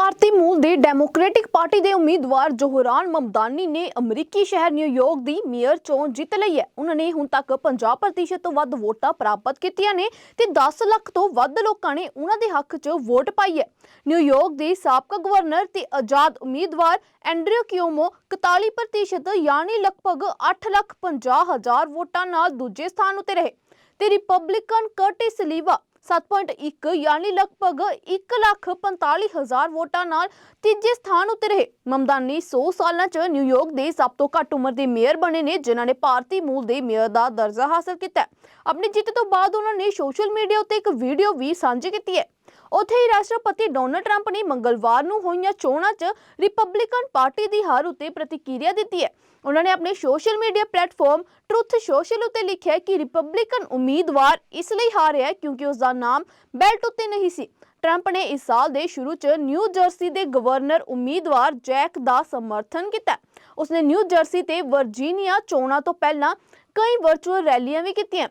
ਭਾਰਤੀ ਮੂਲ ਦੇ democratic party ਦੇ ਉਮੀਦਵਾਰ ਜੋਹਰਾਨ ਮਮਦਾਨੀ ਨੇ ਅਮਰੀਕੀ ਸ਼ਹਿਰ ਨਿਊਯਾਰਕ ਦੀ ਮੇਅਰ ਚੋਣ ਜਿੱਤ ਲਈ ਹੈ। ਉਹਨਾਂ ਨੇ ਹੁਣ ਤੱਕ 50% ਤੋਂ ਵੱਧ ਵੋਟਾਂ ਪ੍ਰਾਪਤ ਕੀਤੀਆਂ ਨੇ ਤੇ 10 ਲੱਖ ਤੋਂ ਵੱਧ ਲੋਕਾਂ ਨੇ ਉਹਨਾਂ ਦੇ ਹੱਕ 'ਚ ਵੋਟ ਪਾਈ ਹੈ। ਨਿਊਯਾਰਕ ਦੇ ਸਾਬਕਾ ਗਵਰਨਰ ਤੇ ਆਜ਼ਾਦ ਉਮੀਦਵਾਰ ਐਂਡਰਿਊ ਕਿਓਮੋ 41% ਯਾਨੀ ਲਗਭਗ 8 ਲੱਖ 50 ਹਜ਼ਾਰ ਵੋਟਾਂ ਨਾਲ ਦੂਜੇ ਸਥਾਨ ਉਤੇ ਰਹੇ। ਤੇ ਰਿਪਬਲਿਕਨ ਕਰਟਿਸ ਲੀਵਾ 7.1 ਯਾਨੀ ਲਗਭਗ 1 ਲੱਖ 45 ਹਜ਼ਾਰ ਵੋਟਾਂ ਨਾਲ ਤੀਜੇ ਸਥਾਨ ਉਤੇ ਰਹੇ। ਮਮਦਾਨੀ 100 ਸਾਲਾਂ 'ਚ ਨਿਊਯਾਰਕ ਦੇ ਸਭ ਤੋਂ ਘੱਟ ਉਮਰ ਦੇ ਮੇਅਰ ਬਣੇ ਨੇ, ਜਿਨ੍ਹਾਂ ਨੇ ਭਾਰਤੀ ਮੂਲ ਦੇ ਮੇਅਰ ਦਾ ਦਰਜਾ ਹਾਸਲ ਕੀਤਾ ਆਪਣੀ ਜਿੱਤ ਤੋਂ ਬਾਅਦ ਉਹਨਾਂ ਨੇ ਸੋਸ਼ਲ ਮੀਡੀਆ ਉੱਤੇ ਇੱਕ ਵੀਡੀਓ ਵੀ ਸਾਂਝੀ ਕੀਤੀ ਹੈ। ਉੱਥੇ ਹੀ ਰਾਸ਼ਟਰਪਤੀ ਡੋਨਲਡ ਟਰੰਪ ਨੇ ਮੰਗਲਵਾਰ ਨੂੰ ਹੋਈਆਂ ਚੋਣਾਂ 'ਚ ਰਿਪਬਲਿਕਨ ਪਾਰਟੀ ਦੀ ਹਾਰ ਉੱਤੇ ਪ੍ਰਤੀਕਿਰਿਆ ਦਿੱਤੀ ਹੈ। ਉਹਨਾਂ ਨੇ ਆਪਣੇ social media platform Truth Social ਉੱਤੇ ਲਿਖਿਆ ਕਿ ਰਿਪਬਲਿਕਨ ਉਮੀਦਵਾਰ ਇਸ ਲਈ ਹਾਰਿਆ ਹੈ ਕਿਉਂਕਿ ਉਸ ਦਾ ਨਾਮ ਬੈਲਟ ਉੱਤੇ ਨਹੀਂ ਸੀ। ਟਰੰਪ ਨੇ ਇਸ ਸਾਲ ਦੇ ਸ਼ੁਰੂ 'ਚ ਨਿਊ ਜਰਸੀ ਦੇ ਗਵਰਨਰ ਉਮੀਦਵਾਰ ਜੈਕ ਦਾ ਸਮਰਥਨ ਕੀਤਾ। ਉਸਨੇ ਨਿਊ ਜਰਸੀ ਤੇ ਵਰਜੀਨੀਆ ਚੋਣਾਂ ਤੋਂ ਪਹਿਲਾਂ ਕਈ ਵਰਚੁਅਲ ਰੈਲੀਆਂ ਵੀ ਕੀਤੀਆਂ।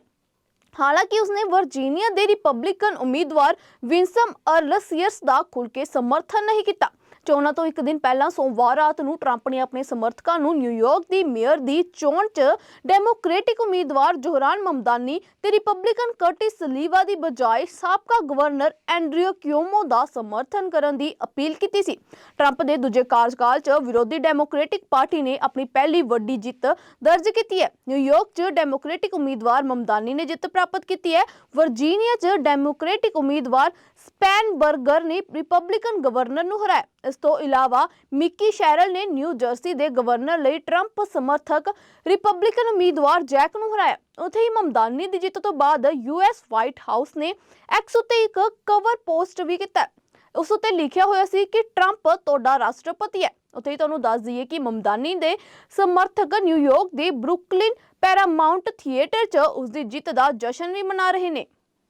ਹਾਲਾਂਕਿ ਉਸਨੇ ਵਰਜੀਨੀਆ ਦੇ ਰਿਪਬਲਿਕਨ ਉਮੀਦਵਾਰ ਵਿੰਸਮ ਅਰਲਸੀਅਰਸ ਦਾ ਖੁੱਲ੍ਹ ਕੇ ਸਮਰਥਨ ਨਹੀਂ ਕੀਤਾ। ਚੋਣਾਂ ਤੋਂ ਇੱਕ ਦਿਨ ਪਹਿਲਾਂ ਸੋਮਵਾਰ ਰਾਤ ਨੂੰ ਟਰੰਪ ਨੇ ਆਪਣੇ ਸਮਰਥਕਾਂ ਨੂੰ ਨਿਊਯਾਰਕ ਦੀ ਮੇਅਰ ਦੀ ਚੋਣ 'ਚ ਡੈਮੋਕ੍ਰੈਟਿਕ ਉਮੀਦਵਾਰ ਜੋਹਰਾਨ ਮਮਦਾਨੀ ਤੇ ਰਿਪਬਲਿਕਨ ਕਰਟਿਸ ਲੀਵਾ ਦੀ ਬਜਾਏ ਸਾਬਕਾ ਗਵਰਨਰ ਐਂਡਰਿਊ ਕਿਓਮੋ ਦਾ ਸਮਰਥਨ ਕਰਨ ਦੀ ਅਪੀਲ ਕੀਤੀ ਸੀ। ਟਰੰਪ ਦੇ ਦੂਜੇ ਕਾਰਜਕਾਲ 'ਚ ਵਿਰੋਧੀ ਡੈਮੋਕ੍ਰੈਟਿਕ ਪਾਰਟੀ ਨੇ ਆਪਣੀ ਪਹਿਲੀ ਵੱਡੀ ਜਿੱਤ ਦਰਜ ਕੀਤੀ ਹੈ। ਨਿਊਯਾਰਕ 'ਚ ਡੈਮੋਕ੍ਰੈਟਿਕ ਉਮੀਦਵਾਰ ਮਮਦਾਨੀ ਨੇ ਜਿੱਤ ਪ੍ਰਾਪਤ ਕੀਤੀ ਹੈ। ਵਰਜੀਨੀਆ 'ਚ ਡੈਮੋਕ੍ਰੈਟਿਕ ਉਮੀਦਵਾਰ ਸਪੈਨਬਰਗਰ ਨੇ ਰਿਪਬਲਿਕਨ ਗਵਰਨਰ ਨੂੰ ਹਰਾਇਆ। ਇਸ ਤੋਂ ਇਲਾਵਾ ਮਿੱਕੀ ਸ਼ੈਰਲ ਨੇ ਨਿਊ ਜਰਸੀ ਦੇ ਗਵਰਨਰ ਲਈ ਟਰੰਪ ਸਮਰਥਕ ਰਿਪਬਲਿਕਨ ਉਮੀਦਵਾਰ ਜੈਕ ਨੂੰ ਹਰਾਇਆ। ਉੱਥੇ ਹੀ ਮਮਦਾਨੀ ਦੀ ਜਿੱਤ ਤੋਂ ਬਾਅਦ ਯੂਐਸ ਵਾਈਟ ਹਾਊਸ ਨੇ ਐਕਸ ਉੱਤੇ ਇੱਕ ਕਵਰ ਪੋਸਟ ਵੀ ਕੀਤਾ। ਉਸ ਉੱਤੇ ਲਿਖਿਆ ਹੋਇਆ ਸੀ ਕਿ ਟਰੰਪ ਤੁਹਾਡਾ ਰਾਸ਼ਟਰਪਤੀ ਹੈ। ਉੱਥੇ ਹੀ ਤੁਹਾਨੂੰ ਦੱਸ ਦਈਏ ਕਿ ਮਮਦਾਨੀ ਦੇ ਸਮਰਥਕ ਨਿਊਯਾਰਕ ਦੇ ਬਰੁਕਲਿਨ ਪੈਰਾਮਾਉਂਟ ਥੀਏਟਰ 'ਚ ਉਸ ਦੀ ਜਿੱਤ ਦਾ ਜਸ਼ਨ ਵੀ ਮਨਾ ਰਹੇ ਨੇ।